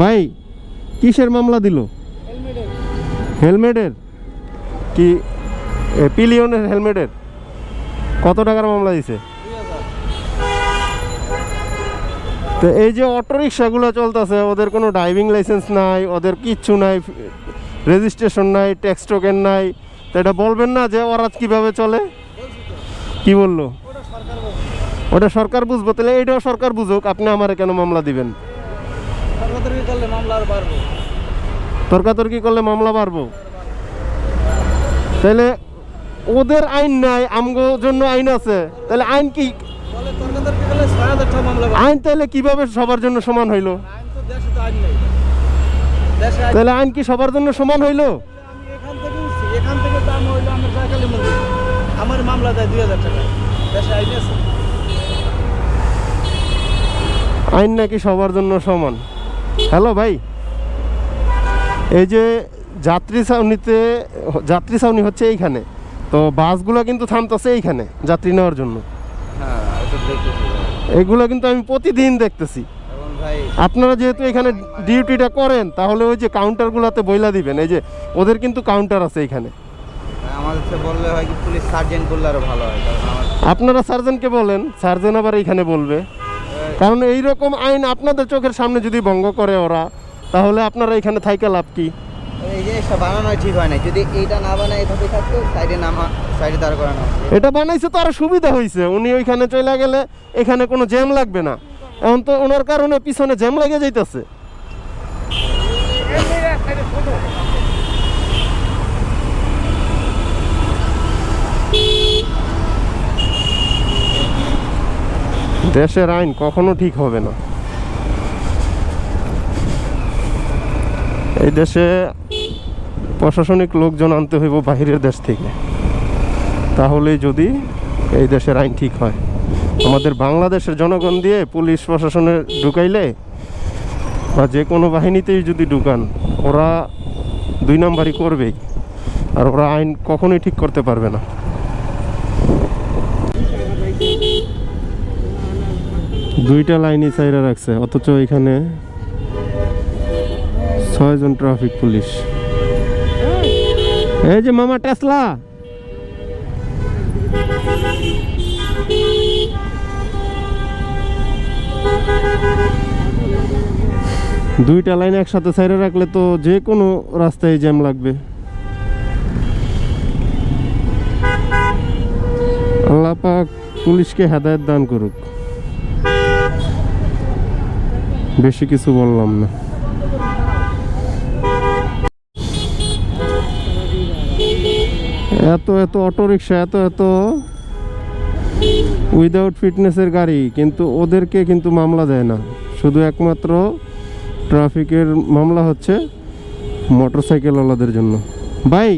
ভাই, কিসের মামলা দিল? হেলমেটের। কি পিলিয়নের হেলমেটের? কত টাকার মামলা দিছে? তো এই যে অটো রিক্সাগুলো চলতেছে, ওদের কোনো ড্রাইভিং লাইসেন্স নাই, ওদের কিচ্ছু নাই রেজিস্ট্রেশন নাই ট্যাক্স টোকেন নাই, তো এটা বলবেন না যে ওরা কীভাবে চলে? কি বলল? ওটা সরকার বুঝব, তাহলে এইটাও সরকার বুঝুক, আপনি আমারে কেন মামলা দিবেন? করলে মামলা আর বাড়বো। তর্কাতর্কি করলে মামলা বাড়বো। তাহলে ওদের আইন নাই আমগো জন্য আইন আছে। তাহলে আইন কি? আইন তাহলে কীভাবে সবার জন্য সমান হইল? তাহলে আইন কি সবার জন্য সমান হইল? আমার মামলা দেয় দুই হাজার টাকা। দেশে আছে। আইন নাকি সবার জন্য সমান? হ্যালো ভাই। এই যে যাত্রী ছাউনিতে যাত্রী ছাউনি হচ্ছে এইখানে। তো বাসগুলো কিন্তু থামতেছে এইখানে যাত্রী নেওয়ার জন্য। এগুলো কিন্তু আমি প্রতিদিন দেখতেছি। আপনারা যেহেতু এখানে ডিউটিটা করেন তাহলে ওই যে কাউন্টারগুলোতে বইলা দিবেন। এই যে ওদের কিন্তু কাউন্টার আছে এখানে আমাদের তো বললে হয় কি পুলিশ সার্জেন্ট করলে আরও ভালো হয়। আপনারা সার্জেনকে বলেন সার্জেন আবার এইখানে বলবে। কারণ এই রকম আইন আপনাদের চোখের সামনে যদি ভঙ্গ করে ওরা তাহলে আপনারা এখানে থাইকা লাভ কি? এই জিনিসটা বানানো ঠিক হয় না যদি এইটা না বানায় এভাবে থাকতো সাইডে নামা সাইডে দাঁড় করানো এটা বানাইছে তো আরও সুবিধা হয়েছে উনি ওইখানে চলে গেলে এখানে কোনো জ্যাম লাগবে না। এখন তো ওনার কারণে পিছনে জ্যাম লেগে যাইতেছে। দেশের আইন কখনো ঠিক হবে না। এই দেশে প্রশাসনিক লোকজন আনতে হইব বাহিরের দেশ থেকে। তাহলেই যদি এই দেশের আইন ঠিক হয়। আমাদের বাংলাদেশের জনগণ দিয়ে পুলিশ প্রশাসনে ঢুকাইলে বা যে কোনো বাহিনীতেই যদি ঢুকান, ওরা দুই নাম্বারই করবেই। আর ওরা আইন কখনোই ঠিক করতে পারবে না। দুইটা লাইনই চাইরা রাখছে, অথচ এখানে ছয়জন ট্রাফিক পুলিশ। এই যে মামা টেসলা! দুইটা লাইন একসাথে সাইডে রাখলে তো যে কোনো রাস্তায় জ্যাম লাগবে। আল্লাহ পাক পুলিশকে হেদায়ত দান করুক। বেশি কিছু বললাম না। এত এত অটো রিক্সা এত এত উইদাউট ফিটনেসের গাড়ি, কিন্তু ওদেরকে কিন্তু মামলা দেয় না। শুধু একমাত্র ট্রাফিকের মামলা হচ্ছে মোটরসাইকেলওয়ালাদের জন্য। ভাই